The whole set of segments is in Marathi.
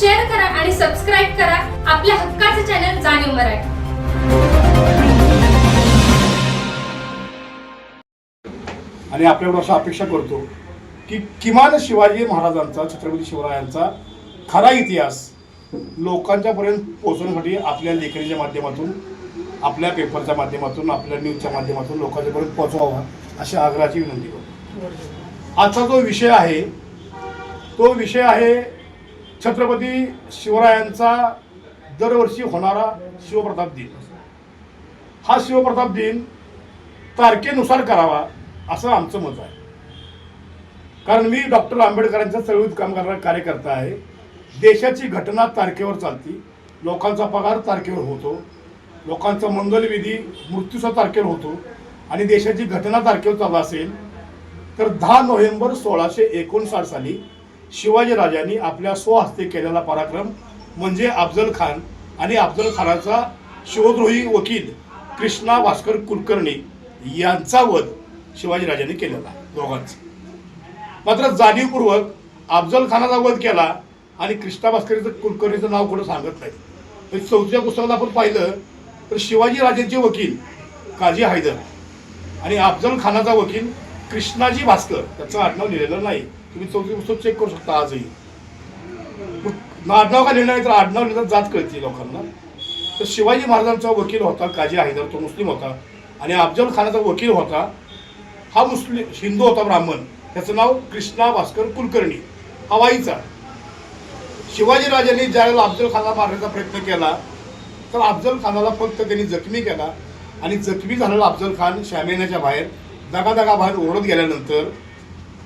शेअर करा आणि सबस्क्राईब करा. आपल्या हक्काचं चॅनल जाणीव मराठी. आणि आपल्याकडून अशा अपेक्षा करतो की किमान शिवाजी महाराजांचा छत्रपती शिवरायांचा खरा इतिहास लोकांच्या पर्यंत पोहोचवण्यासाठी आपल्या लेखणीच्या माध्यमातून आपल्या पेपरच्या माध्यमातून आपल्या न्यूजच्या माध्यमातून लोकांच्या पर्यंत पोहोचवावा अशी आग्रहाची विनंती करतो. आजचा जो विषय आहे तो विषय आहे छत्रपती शिवरायांचा दरवर्षी होणारा शिवप्रताप दिन. हा शिवप्रताप दिन तारखेनुसार करावा असं आमचं मत आहे. कारण मी डॉक्टर आंबेडकरांच्या चळवळीत काम करणारा कार्यकर्ता आहे. देशाची घटना तारखेवर चालती लोकांचा पगार तारखेवर होतो लोकांचा मंगलविधी मृत्यूचा तारखेवर होतो आणि देशाची घटना तारखेवर चालू असेल तर दहा नोव्हेंबर सोळाशे एकोणसाठ साली शिवाजी राजांनी आपल्या स्वहस्ते केलेला पराक्रम म्हणजे अफजल खान आणि अफजल खानाचा शिवद्रोही वकील कृष्णा भास्कर कुलकर्णी यांचा वध शिवाजीराजांनी केलेला दोघांचा. मात्र जाणीवपूर्वक अफजल खानाचा वध केला आणि कृष्णा भास्करीचं कुलकर्णीचं नाव कुठं सांगत नाही. पण चौथ्या पुस्तकात आपण पाहिलं तर शिवाजी राजांचे वकील काजी हैदर आणि अफजल खानाचा वकील कृष्णाजी भास्कर त्याचं आडनाव लिहिलेलं नाही. तुम्ही चौथी पुस्तक चेक करू शकता आजही. मग आडनाव का लिहिलं नाही तर आडनाव लिहिलं जात कळते लोकांना. तर शिवाजी महाराजांचा वकील होता काजी हैदर तो मुस्लिम होता. आणि अफजल खानाचा वकील होता. हा मुस्लिम हिंदू होता ब्राह्मण. त्याचं नाव कृष्णा भास्कर कुलकर्णी. हा वाईचा शिवाजी राजांनी ज्यावेळेला अफजल खानाला मारण्याचा प्रयत्न केला तर अफजल खानाला फक्त त्यांनी जखमी केला. आणि जखमी झालेला अफजल खान शामियानाच्या बाहेर दगादगा बाहेर ओढत गेल्यानंतर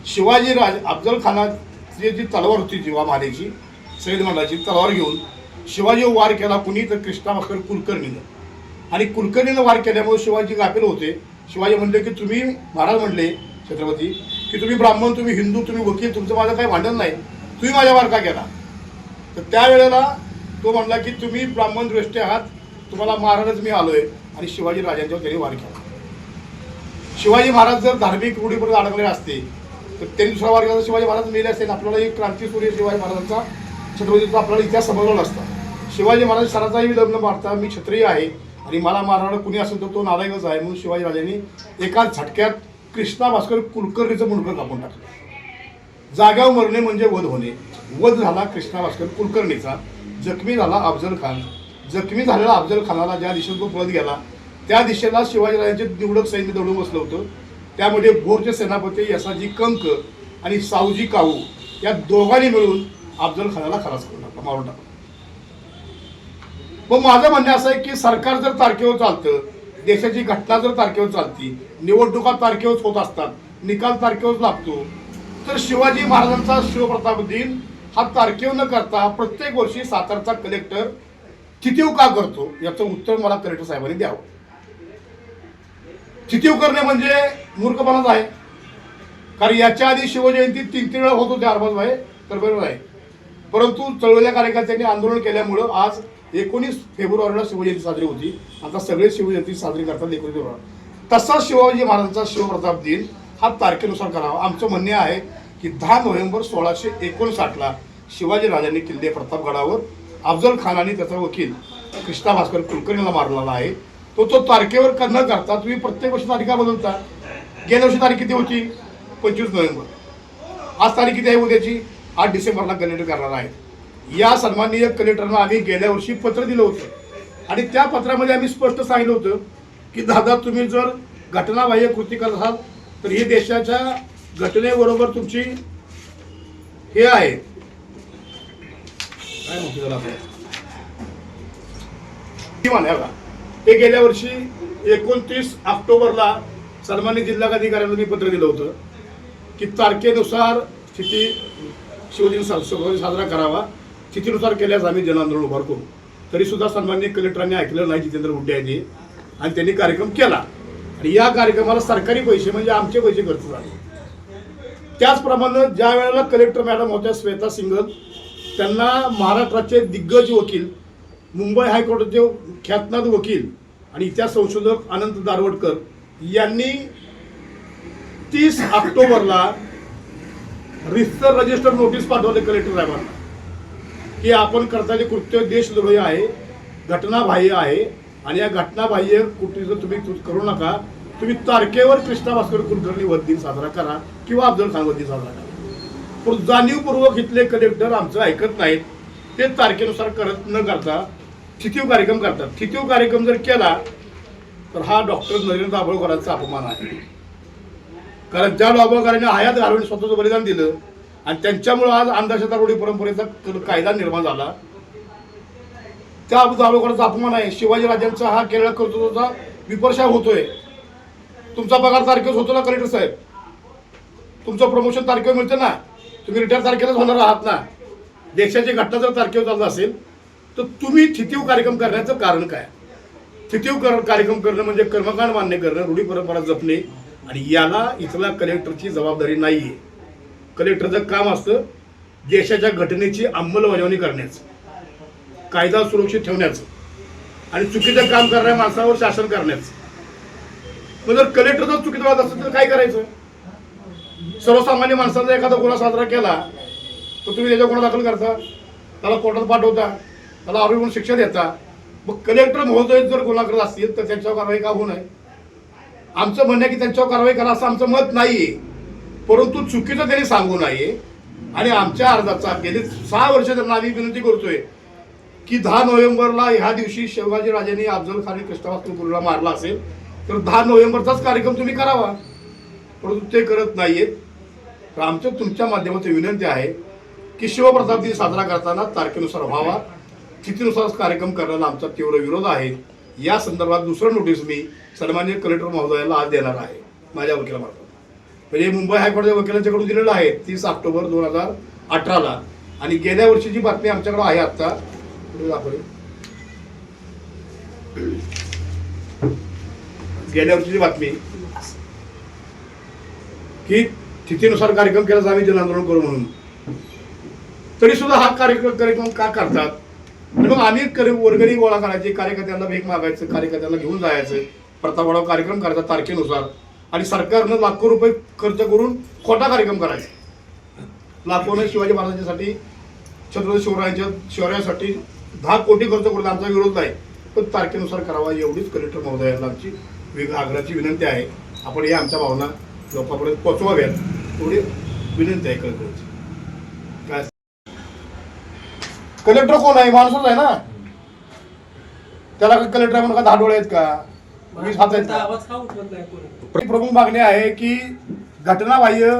शिवाजी राज अफजल खानाची जी तलवार होती जीवा मारेची सैद मल्लाची तलवार घेऊन शिवाजी वार केला कुणी तर कृष्णा भास्कर कुलकर्णीनं. आणि कुलकर्णीनं वार केल्यामुळे शिवाजी गाफील होते. शिवाजी म्हणले की तुम्ही महाराज म्हणले छत्रपती की तुम्ही ब्राह्मण तुम्ही हिंदू तुम्ही वकील तुमचं माझं काही भांडण नाही. तुम्ही माझ्या वार का केला? तर त्यावेळेला तो म्हणला की तुम्ही ब्राह्मण दृष्टी आहात. तुम्हाला महाराजच मी आलो आहे आणि शिवाजी राजांच्यावर त्यांनी वार केला. शिवाजी महाराज जर धार्मिक रूढीपर्यंत अडकले असते तर त्यांनी दुसरा वार केला शिवाजी महाराज लिहिले असते आपल्याला एक क्रांतीसूर्य शिवाजी महाराजांचा छत्रपतीचा आपल्याला इतिहास समजला असता. शिवाजी महाराज सराचाही विलंब मारता मी क्षत्रिय आहे आणि मला मारणारा कुणी असेल तर तो नारायणच आहे म्हणून शिवाजी राजांनी एका झटक्यात कृष्णा भास्कर कुलकर्णीचं मुंडकं कापून टाकलं. जाग्यावर मरणे म्हणजे वध होणे. वध झाला कृष्णा भास्कर कुलकर्णीचा. जखमी झाला अफजल खान. जखमी झालेला अफजल खानाला ज्या दिशेने तो पळत गेला त्या दिशेला शिवाजीराजांचे निवडक सैन्य दडून बसलं होतं. त्यामध्ये भोरचे सेनापती यसाजी कंक आणि सावजी काऊ या दोघांनी मिळून अफजल खानाला खलास करून टाकला मारून टाकला. मग माझं म्हणणं असं आहे की सरकार जर तारखेवर चालतं देशाची घटना जर तारखेवर चालती निवडणुका तारखेवर होत असतात निकाल तारखेवर लागतो तर शिवाजी महाराजांचा शिवप्रताप दिन हा तारखेवर न करता प्रत्येक वर्षी सातारचा कलेक्टर कितीव का करतो याचं उत्तर मला कलेक्टर साहेबांनी द्यावं. चितीव करणे म्हणजे मूर्खपणाच आहे. कारण याच्या आधी शिवजयंती तीन तीन वेळा होत होते अरबाज भाई तर बरोबर आहे परंतु चळवल्या कार्यकर्त्यांनी आंदोलन केल्यामुळं आज एकोणीस फेब्रुवारीला शिवजयंती साजरी होती. आता सगळे शिवजयंती साजरी करतात एकोणीस फेब्रुवारी. तसा शिवाजी महाराजांचा शिवप्रताप दिन हा तारखेनुसार करावा. आमचं म्हणणे आहे की दहा नोव्हेंबर सोळाशे एकोणसाठला शिवाजी राजांनी किल्ले प्रतापगडावर अफजल खान आणि त्याचा वकील कृष्णा भास्कर कुलकर्णीला मारलेला आहे. तो तो तारखेवर न करता तुम्ही प्रत्येक वर्षी तारीखा बदलता. गेल्या वर्षी तारीख किती होती? पंचवीस नोव्हेंबर. आज तारीख किती आहे उद्याची? आठ डिसेंबरला कलेक्टर करणार आहे या सन्माननीय कलेक्टरना आम्ही गेल्या वर्षी पत्र दिलं होतं. आणि त्या पत्रामध्ये आम्ही स्पष्ट सांगितलं होतं की दादा तुम्ही जर घटनाबाह्य कृती करत असाल तर ही देशाच्या घटनेबरोबर तुमची हे आहे. काय म्हणतो त्याला आपण? ते गेल्या वर्षी एकोणतीस ऑक्टोबरला सन्मानित जिल्हाधिकाऱ्यांना मी पत्र दिलं होतं की तारखेनुसार स्थिती शिवदिन साजरा करावा. स्थितीनुसार केल्यास आम्ही जनआंदोलन उभार करू. तरीसुद्धा सन्मान्य कलेक्टरांनी ऐकलं नाही जितेंद्र हुड्डे यांनी. आणि त्यांनी कार्यक्रम केला. आणि या कार्यक्रमाला सरकारी पैसे म्हणजे आमचे पैसे खर्च झाले. त्याचप्रमाणे ज्या वेळेला कलेक्टर मॅडम होत्या श्वेता सिंगल त्यांना महाराष्ट्राचे दिग्गज वकील मुंबई हायकोर्टाचे ख्यातनाथ वकील आणि इतर संशोधक आनंद दारवडकर यांनी तीस ऑक्टोबरला रिस्टर रजिस्टर नोटीस पाठवले कलेक्टर साहेबांना की आपण करताचे कृत्य देशद्रोही आहे घटनाबाह्य आहे आणि या घटनाबाह्य कृतीचं तुम्ही करू नका. तुम्ही तारखेवर कृष्णा भास्कर कुलकर्णी वध दिन साजरा करा किंवा अफजल खान वध दिन साजरा करा. पण जाणीवपूर्वक इथले कलेक्टर आमचं ऐकत नाहीत ते तारखेनुसार करत न करता ठिकीव कार्यक्रम करतात? ठिकीव कार्यक्रम जर केला तर हा डॉक्टर नरेंद्र दाभोळकरांचा अपमान आहे. कारण ज्या दाभोळकरांनी हयात घालून स्वतःचं बलिदान दिलं आणि त्यांच्यामुळं आज अंधश्रद्धा रोडी परंपरेचा कायदा निर्माण झाला. त्या दाभोळकरांचा अपमान आहे. शिवाजीराजांचा हा केरळ कर्तृत्वाचा विपर्शा होतोय. तुमचा पगार तारखेच होतो ना कलेक्टर साहेब? तुमचं प्रमोशन तारखेवर मिळतं ना? तुम्ही रिटायर तारखेलाच होणार आहात ना? देशाची घटना जर तारखेवर चालत असेल तर तुम्ही थितीव कार्यक्रम करण्याचं कारण काय? थितीव कार्यक्रम करणं म्हणजे कर्मकांड मान्य करणं रूढी परंपरा जपणे आणि याला इथला कलेक्टरची जबाबदारी नाही आहे कलेक्टरचं काम असतं देशाच्या घटनेची अंमलबजावणी करण्याचं कायदा सुरक्षित ठेवण्याचं आणि चुकीचं काम करणाऱ्या माणसावर शासन करण्याचं. मग जर कलेक्टर जर चुकीचं वाद असेल तर काय करायचं? सर्वसामान्य माणसांचा एखादा गुन्हा साजरा केला तर तुम्ही त्याच्या गुन्हा दाखल करता त्याला कोर्टात पाठवता. त्याला आरोपी म्हणून शिक्षा देता. मग कलेक्टर महोदय जर गुन्हा करत असतील तर त्यांच्यावर कारवाई का होऊ नये? आमचं म्हणणं आहे की त्यांच्यावर कारवाई करा असं आमचं मत नाहीये. परंतु चुकीचं त्यांनी सांगू नये. आणि आमच्या अर्जाचा गेली सहा वर्ष त्यांना आम्ही विनंती करतोय की दहा नोव्हेंबरला ह्या दिवशी शिवाजी राजांनी अफजल खान कृष्णवास्तूपूरला मारला असेल तर दहा नोव्हेंबरचाच कार्यक्रम तुम्ही करावा. परंतु ते करत नाहीयेत. तर आमच्या तुमच्या माध्यमातून विनंती आहे की शिवप्रताप दिन साजरा करताना तारखेनुसार व्हावा. तिथीनुसार कार्यक्रम करण्याला आमचा तीव्र विरोध आहे. या संदर्भात दुसरं नोटीस मी सन्मान्य कलेक्टर महोदयाला आज देणार आहे. माझ्या वकिलामार्फत. म्हणजे मुंबई हायकोर्टाच्या वकिलांच्याकडून दिलेलं आहे तीस ऑक्टोबर दोन हजार अठराला. आणि गेल्या वर्षीची बातमी आमच्याकडे आहे आत्ता पुढे गेल्या वर्षीची बातमी. की तिथीनुसार कार्यक्रम केला जावे आम्ही जन करू म्हणून. तरी सुद्धा हा कार्यक्रम कार्यक्रम का करतात? मग आम्ही करे- वर्गणी गोळा करायची कार्यकर्त्यांना भेट मागायचं कार्यकर्त्यांना घेऊन जायचं. प्रतापडाव कार्यक्रम करायचा तारखेनुसार. आणि सरकारनं लाखो रुपये खर्च करून खोटा कार्यक्रम करायचा. लाखोनं शिवाजी महाराजांसाठी छत्रपती शिवरायांच्या शिवरायासाठी दहा कोटी खर्च करून आमचा विरोध नाही पण तारखेनुसार करावा एवढीच कलेक्टर महोदयांना आमची वेग आग्रहाची विनंती आहे. आपण या आमच्या भावना लोकांपर्यंत पोचवाव्यात एवढी विनंती आहे कलेक्टरची काय कलेक्टर कोण आहे? माणूसच आहे ना? त्याला कलेक्टर म्हणून का दहा डोळे आहेत का? वीस हात आहेत का? आवाज का उठवत नाही कोणी? प्रमुख मागणी आहे की घटनाबाह्य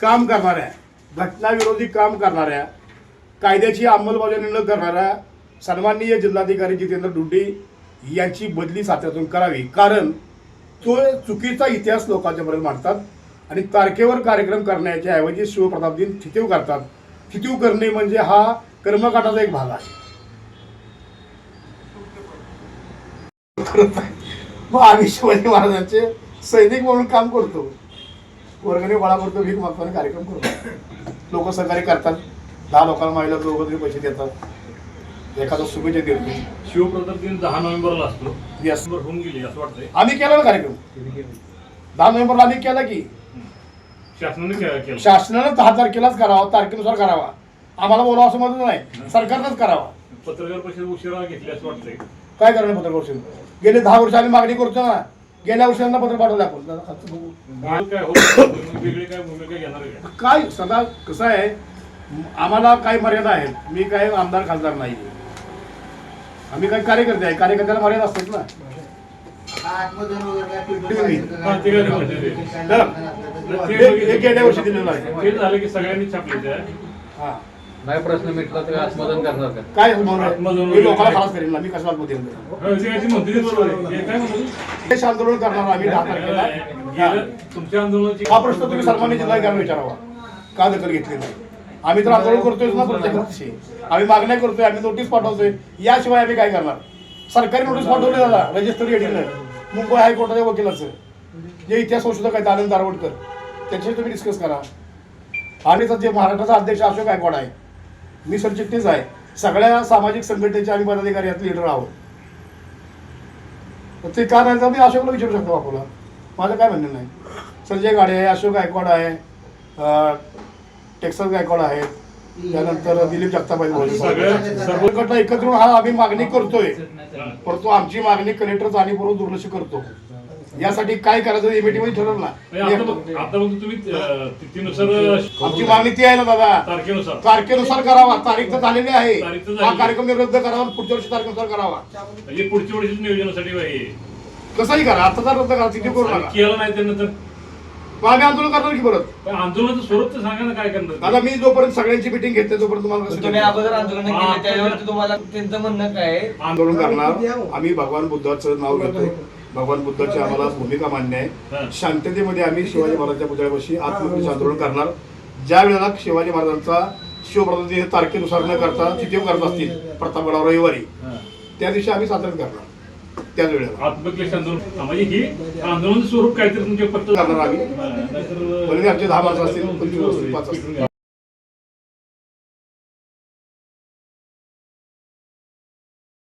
काम करणाऱ्या घटनाविरोधी काम करणाऱ्या कायद्याची अंमलबजावणी न करणाऱ्या सन्माननीय जिल्हाधिकारी जितेंद्र डुड्डी यांची बदली साथ्यातून करावी. कारण तो चुकीचा इतिहास लोकांच्या पर्यंत मांडतात आणि तारखेवर कार्यक्रम करण्याच्या ऐवजी शिवप्रताप दिन थितीव करतात. थितीव करणे म्हणजे हा कर्मकांडाचा एक भाग आहे. मग आम्ही शिवाजी महाराजांचे सैनिक म्हणून काम करतो. वर्गणी गोळा करतो भीक मागतो आणि कार्यक्रम करतो. लोक सहकार्य करतात. दहा लोकांना महिला दोघं तरी पैसे देतात. एखादा शुभेच्छा देतो. शिवप्रताप दिन दहा नोव्हेंबरला असतो. नोव्हेंबर होऊन गेली असं वाटतंय. आम्ही केला ना कार्यक्रम. दहा नोव्हेंबरला आम्ही केला की? शासनाने शासनानं दहा तारखेलाच करावा तारखेनुसार करावा. आम्हाला बोलावं असं म्हणत नाही. सरकारनंच करावा. पत्रकार परिषद उशिरा घेतली असं वाटतंय. काय करणार पत्र परिषद? गेले दहा वर्ष आम्ही मागणी करतो ना. गेल्या वर्षी यांना पत्र पाठवलं आपण. आता बघू. काल काय होतं तुम्ही वेगळी काय भूमिका घेणार आहे? का काय सदा कसं आहे आम्हाला काही मर्यादा आहेत. मी काय आमदार खासदार नाही आम्ही काही कार्यकर्ते आहे. कार्यकर्त्याला मर्यादा असतात ना. हा, हे- हे गेल्या वर्षी दिलेलं आहे. ते झालं की सगळ्यांनी छापले ते हा नाही प्रश्न मिटला तर आत्मदन करणार का? काय मी लोकांना खलास करेन ना मी? हो, काय. हे काय देश आंदोलन करणार आम्ही दहा तारखेला. गेलं तुमच्या आंदोलनाची हा प्रश्न तुम्ही सन्मान्य जिल्हाधिकारी विचारावा. का दखल घेतली नाही? आम्ही तर आंदोलन करतोय ना प्रत्येक वर्षी आम्ही मागण्या करतोय आम्ही नोटीस पाठवतोय. याशिवाय आम्ही काय करणार? सरकारी नोटीस पाठवली दादा रजिस्टर एडीनं मुंबई हायकोर्टाच्या वकिलाचं. जे इतिहास संशोधक आहेत आनंद दारवडकर. त्याच्याशी तुम्ही डिस्कस करा. आणि जे महाराष्ट्राचा अध्यक्ष अशोक गायकवाड आहे? मी सरचिटणीस आहे. सगळ्या सामाजिक संघटनेचे आम्ही पदाधिकारी यात लिडर आहोत. तर ते का नाही तर मी अशोकला विचारू शकतो आपल्याला माझं काय म्हणणं नाही. संजय गाडे आहे अशोक गायकवाड आहे टेक्सास गायकवाड आहेत त्यानंतर दिलीप सर्व- सर्व एकत्र हा आम्ही मागणी करतोय. परंतु आमची मागणी कलेक्टर जाणीवपूर्वक दुर्लक्ष करतो. यासाठी काय करायचं एमएटी मध्ये ठरवलं आता तुम्ही तिथीनुसार आमची मागणी ती आहे ना दादा. तारखेनुसार. तारखेनुसार करावा. तारीख तर झालेली आहे. तारीख तर हा. कार्यक्रम रद्द करावा आणि पुढच्या वर्षी तारखेनुसार करावा. म्हणजे पुढच्या वर्षी नियोजनासाठी हे कसंही करा. आता रद्द करा. तिथे करू नका. केलं नाही त्यांना तर. मग आम्ही आंदोलन करणार की परत? पण आंदोलनाचं स्वरूप तर सांगा ना काय करणार. दादा मी जोपर्यंत सगळ्यांची मिटिंग घेते तोपर्यंत तुम्हाला कसं तुम्ही? अगोदर आंदोलन हा. केले त्याच्यावरती तुम्हाला त्यांचं म्हणणं काय आहे? आंदोलन करणार. आम्ही भगवान बुद्धाचं नाव घेतो भगवान बुद्धाची आम्हाला भूमिका मान्य हा. आहे शांततेमध्ये आम्ही शिवाजी महाराजांच्या पुतळ्यापाशी आत्महत्येचं आंदोलन करणार. ज्या वेळेला शिवाजी महाराजांचा शिवप्रतिनिधी हे तारखेनुसार न करता चितीव करत असतील प्रतापगडावर रविवारी. त्या दिवशी आम्ही साजरं करणार. त्याच वेळेला. आत्मक्लेश आंदोलन. म्हणजे ही आंदोलनाचं स्वरूप काहीतरी तुमच्या पत्त करणार आम्ही. आमचे दहा माणसं असतील पंचवीस असतील पाच असतील.